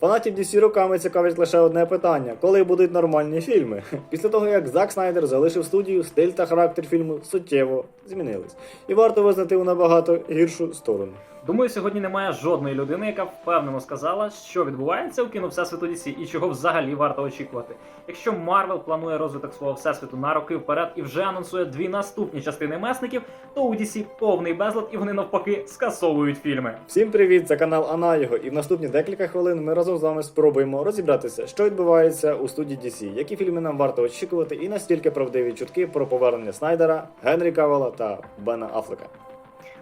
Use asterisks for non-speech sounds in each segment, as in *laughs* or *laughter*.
Фанатів DC роками цікавить лише одне питання: коли будуть нормальні фільми? *laughs* Після того, як Зак Снайдер залишив студію, стиль та характер фільму суттєво змінились. І варто визнати у набагато гіршу сторону. Думаю, сьогодні немає жодної людини, яка впевнено сказала, що відбувається у кіно Всесвіту DC і чого взагалі варто очікувати. Якщо Марвел планує розвиток свого всесвіту на роки вперед і вже анонсує дві наступні частини месників, то у DC повний безлад і вони навпаки скасовують фільми. Всім привіт! Це канал Анаєго, і в наступні декілька хвилин ми разом з вами спробуємо розібратися, що відбувається у студії DC, які фільми нам варто очікувати, і настільки правдиві чутки про повернення Снайдера, Генрі Кавела та Бена Афлека.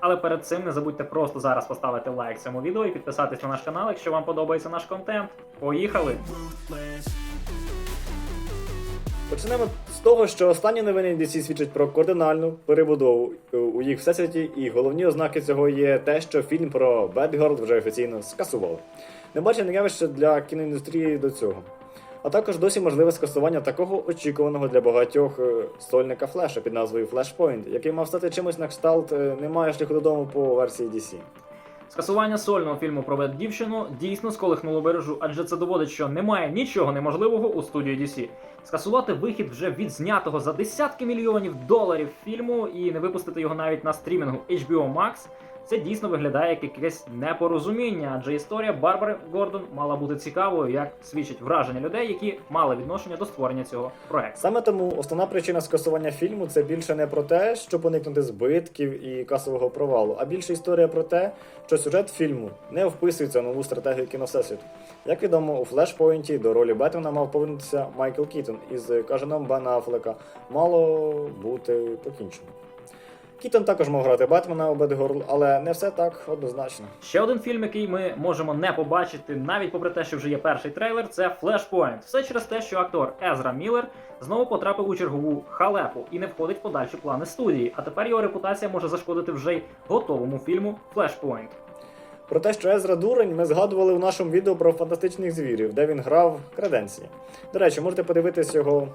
Але перед цим не забудьте просто зараз поставити лайк цьому відео і підписатись на наш канал, якщо вам подобається наш контент. Поїхали! Почнемо з того, що останні новини DC свідчать про кардинальну перебудову е, у їх всесвіті, і головні ознаки цього є те, що фільм про Бетгорд вже офіційно скасували. Небачене явище для кіноіндустрії до цього. А також досі можливе скасування такого очікуваного для багатьох е, стольника Флеша під назвою Flashpoint, який мав стати чимось на кшталт е, немає шляху додому по версії DC. Скасування сольного фільму про дівчину дійсно сколихнуло бережу, адже це доводить, що немає нічого неможливого у студії DC. Скасувати вихід вже відзнятого за десятки мільйонів доларів фільму і не випустити його навіть на стрімінгу HBO Max. Це дійсно виглядає як якесь непорозуміння, адже історія Барбари Гордон мала бути цікавою, як свідчить враження людей, які мали відношення до створення цього проекту. Саме тому основна причина скасування фільму це більше не про те, щоб уникнути збитків і касового провалу, а більше історія про те, що сюжет фільму не вписується в нову стратегію кіновсесвіту. Як відомо, у флешпойнті до ролі Бетмена мав повернутися Майкл Кітон із кажаном Бена Афлека. Мало бути покінчено. Кітон також мав грати Бетмена у Бетгорл, але не все так однозначно. Ще один фільм, який ми можемо не побачити, навіть попри те, що вже є перший трейлер, це Флешпойнт. Все через те, що актор Езра Міллер знову потрапив у чергову халепу і не входить в подальші плани студії. А тепер його репутація може зашкодити вже й готовому фільму Flashpoint. Про те, що Езра дурень, ми згадували у нашому відео про фантастичних звірів, де він грав креденції. До речі, можете подивитись його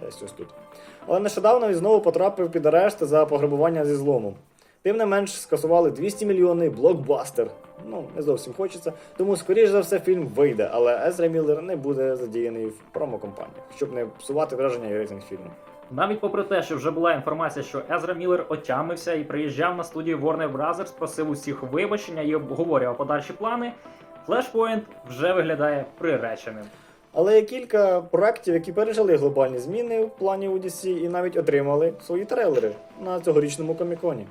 десь ось тут. Але нещодавно він знову потрапив під арешт за пограбування зі зломом. Тим не менш, скасували 200 мільйонний блокбастер. Ну, не зовсім хочеться, тому, скоріш за все, фільм вийде, але Езра Міллер не буде задіяний в промокомпаніях, щоб не псувати враження і рейтинг фільму. Навіть попри те, що вже була інформація, що Езра Міллер отямився і приїжджав на студію Warner Bros., просив усіх вибачення і обговорював подальші плани, Flashpoint вже виглядає приреченим. Але є кілька проєктів, які пережили глобальні зміни в плані у DC і навіть отримали свої трейлери на цьогорічному коміконі.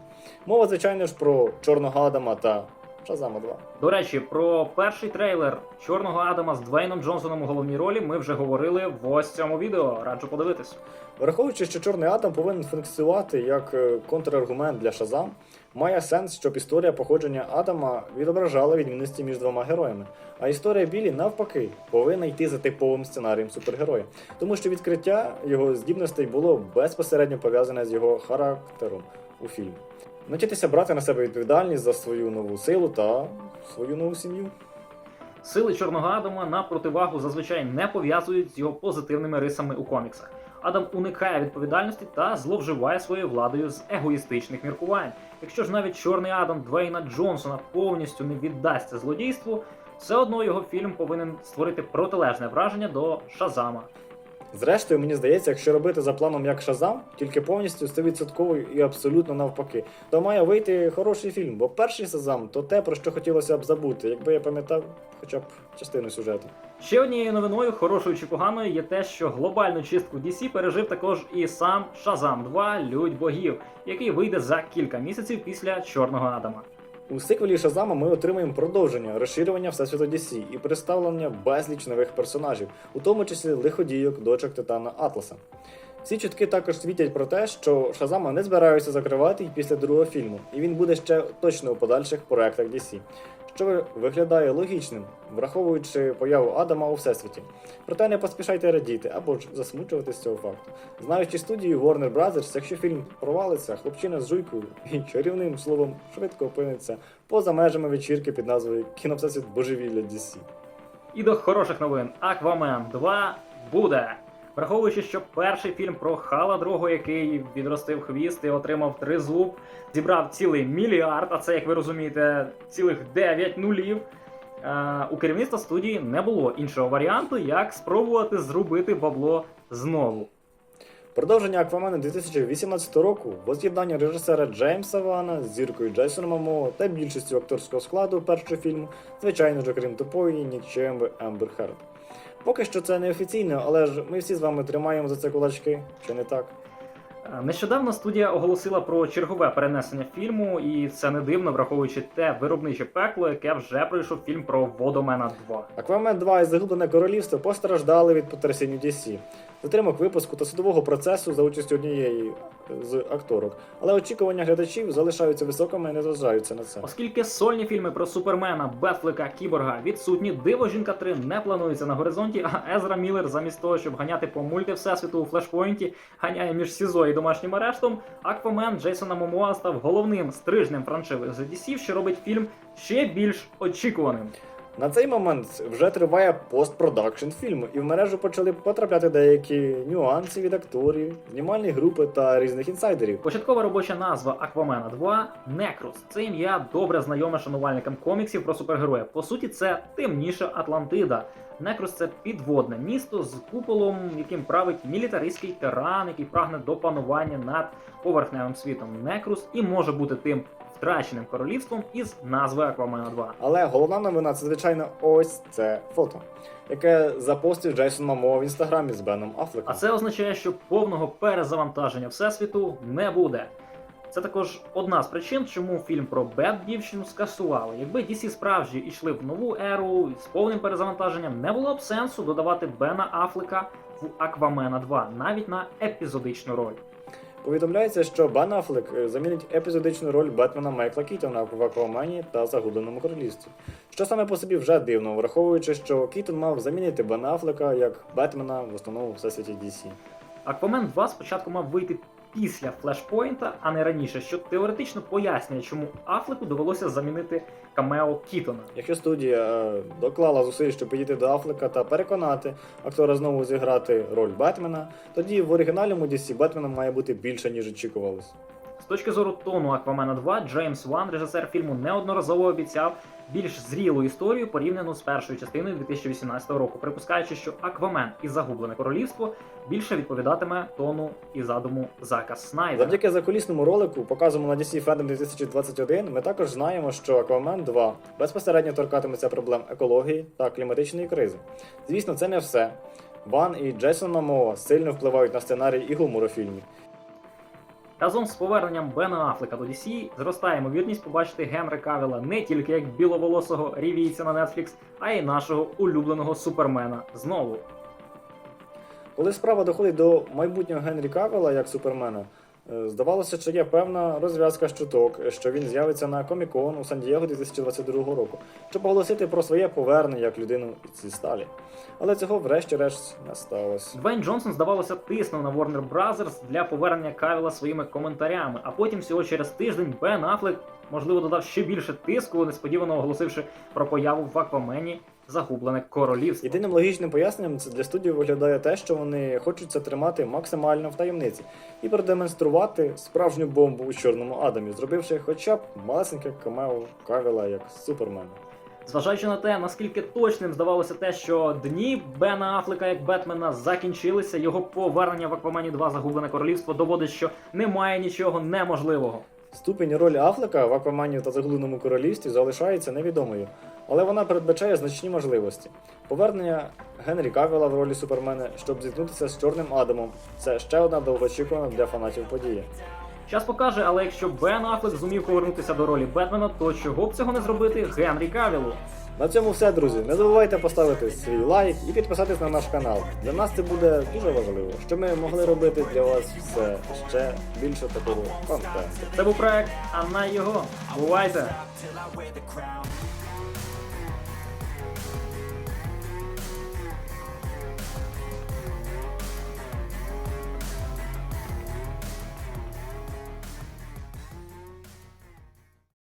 Мова, звичайно ж, про Чорного Адама та Шазама 2. До речі, про перший трейлер Чорного Адама з Двейном Джонсоном у головній ролі ми вже говорили в ось цьому відео. Раджу подивитись. Враховуючи, що Чорний Адам повинен функціонувати як е, контраргумент для Шазам, має сенс, щоб історія походження Адама відображала відмінності між двома героями. А історія Білі, навпаки, повинна йти за типовим сценарієм супергероя, тому що відкриття його здібностей було безпосередньо пов'язане з його характером у фільмі. Навчитися брати на себе відповідальність за свою нову силу та свою нову сім'ю. Сили Чорного Адама на противагу зазвичай не пов'язують з його позитивними рисами у коміксах. Адам уникає відповідальності та зловживає своєю владою з егоїстичних міркувань. Якщо ж навіть чорний Адам Двейна Джонсона повністю не віддасться злодійству, все одно його фільм повинен створити протилежне враження до Шазама. Зрештою, мені здається, якщо робити за планом як Шазам, тільки повністю 100% і абсолютно навпаки, то має вийти хороший фільм, бо перший Шазам то те, про що хотілося б забути, якби я пам'ятав хоча б частину сюжету. Ще однією новиною, хорошою чи поганою, є те, що глобальну чистку DC пережив також і сам Шазам 2 Людь богів, який вийде за кілька місяців після Чорного Адама. У сиквелі Шазама ми отримаємо продовження, розширювання Всесвіту DC і представлення безліч нових персонажів, у тому числі лиходійок, дочок Титана Атласа. Ці чутки також світять про те, що Шазама не збираються закривати й після другого фільму, і він буде ще точно у подальших проектах DC, що виглядає логічним, враховуючи появу Адама у всесвіті. Проте не поспішайте радіти або ж засмучувати з цього факту. Знаючи студію Warner Bros., якщо фільм провалиться, хлопчина з жуйкою і чарівним словом швидко опиниться поза межами вечірки під назвою Кіновсесвіт Божевілля DC. І до хороших новин Аквамен 2 буде. Враховуючи, що перший фільм про Хала другого, який відростив хвіст і отримав три зуб, зібрав цілий мільярд, а це, як ви розумієте, цілих 9 нулів. е, у керівництва студії не було іншого варіанту, як спробувати зробити бабло знову. Продовження Аквамена 2018 року воз'єднання режисера Джеймса Вана з зіркою Джейсона Мамо та більшістю акторського складу першого фільму, звичайно ж, окрім тупої нікчемби Ембер Херд. Поки що це не офіційно, але ж ми всі з вами тримаємо за це кулачки, чи не так? Е, Нещодавно студія оголосила про чергове перенесення фільму, і це не дивно, враховуючи те виробниче пекло, яке вже пройшов фільм про Водомена 2. Аквамен 2 і Загублене королівство постраждали від потрясінь DC, затримок випуску та судового процесу за участю однієї з акторок. Але очікування глядачів залишаються високими і не зважаються на це. Оскільки сольні фільми про Супермена, Бетфлика, Кіборга відсутні, Диво Жінка 3 не планується на горизонті, а Езра Міллер замість того, щоб ганяти по мульти всесвіту у флешпойнті, ганяє між СІЗО і домашнім арештом. Аквамен Джейсона Момоа став головним стрижнем франшизи DC, що робить фільм ще більш очікуваним. На цей момент вже триває постпродакшн фільму, і в мережу почали потрапляти деякі нюанси від акторів, знімальні групи та різних інсайдерів. Початкова робоча назва Аквамена 2 Некрус. Це ім'я добре знайоме шанувальникам коміксів про супергероя. По суті, це темніша Атлантида. Некрус це підводне місто з куполом, яким править мілітаристський тиран, який прагне до панування над поверхневим світом. Некрус і може бути тим втраченим королівством із назви Аквамена 2. Але головна новина це звичайно ось це фото, яке запостив Джейсон Мамо в інстаграмі з Беном Аффлеком. А це означає, що повного перезавантаження всесвіту не буде. Це також одна з причин, чому фільм про Бет дівчину скасували. Якби DC справжні йшли в нову еру з повним перезавантаженням, не було б сенсу додавати Бена Афлека в Аквамена 2 навіть на епізодичну роль. Повідомляється, що Бен Аффлек е, замінить епізодичну роль Бетмена Майкла Кітона в Аквамені та Загубленому королівстві. Що саме по собі вже дивно, враховуючи, що Кітон мав замінити Бена Аффлека як Бетмена в основному всесвіті DC. Аквамен 2 спочатку мав вийти після флешпойнта, а не раніше, що теоретично пояснює, чому Афлеку довелося замінити камео Кітона. Якщо студія е, доклала зусиль, щоб підійти до Афлека та переконати актора знову зіграти роль Бетмена, тоді в оригінальному DC Бетмена має бути більше, ніж очікувалось. З точки зору тону Аквамена 2, Джеймс Ван, режисер фільму, неодноразово обіцяв більш зрілу історію порівняно з першою частиною 2018 року, припускаючи, що Аквамен і Загублене королівство більше відповідатиме тону і задуму Зака Снайдера. Завдяки закулісному ролику, показаному на DC Fandom 2021, ми також знаємо, що Аквамен 2 безпосередньо торкатиметься проблем екології та кліматичної кризи. Звісно, це не все. Ван і Джейсон Момоа сильно впливають на сценарій і гумор у фільмі. Разом з поверненням Бена Афлека до DC зростає ймовірність побачити Генри Кавіла не тільки як біловолосого рівійця на Netflix, а й нашого улюбленого супермена знову. Коли справа доходить до майбутнього Генрі Кавела як супермена, здавалося, що є певна розв'язка з чуток, що він з'явиться на Комікон у Сан-Дієго 2022 року, щоб оголосити про своє повернення як людину зі сталі. Але цього врешті-решт не сталося. Двейн Джонсон, здавалося, тиснув на Warner Brothers для повернення Кавіла своїми коментарями, а потім всього через тиждень Бен Афлек, можливо, додав ще більше тиску, несподівано оголосивши про появу в Аквамені загублене королівство. Єдиним логічним поясненням це для студії виглядає те, що вони хочуть це тримати максимально в таємниці і продемонструвати справжню бомбу у чорному адамі, зробивши хоча б малесеньке камео Кавіла як супермена. Зважаючи на те, наскільки точним здавалося те, що дні Бена Афлека як Бетмена закінчилися, його повернення в Аквамені 2 загублене королівство доводить, що немає нічого неможливого. Ступінь ролі Афлека в Аквамані та Загубленому королівстві залишається невідомою, але вона передбачає значні можливості. Повернення Генрі Кавіла в ролі Супермена, щоб зіткнутися з Чорним Адамом, це ще одна довгоочікувана для фанатів подія. Час покаже, але якщо Бен Афлек зумів повернутися до ролі Бетмена, то чого б цього не зробити Генрі Кавілу? На цьому все, друзі. Не забувайте поставити свій лайк і підписатись на наш канал. Для нас це буде дуже важливо, щоб ми могли робити для вас все ще більше такого контенту. Це був проект, а на його. Бувайте!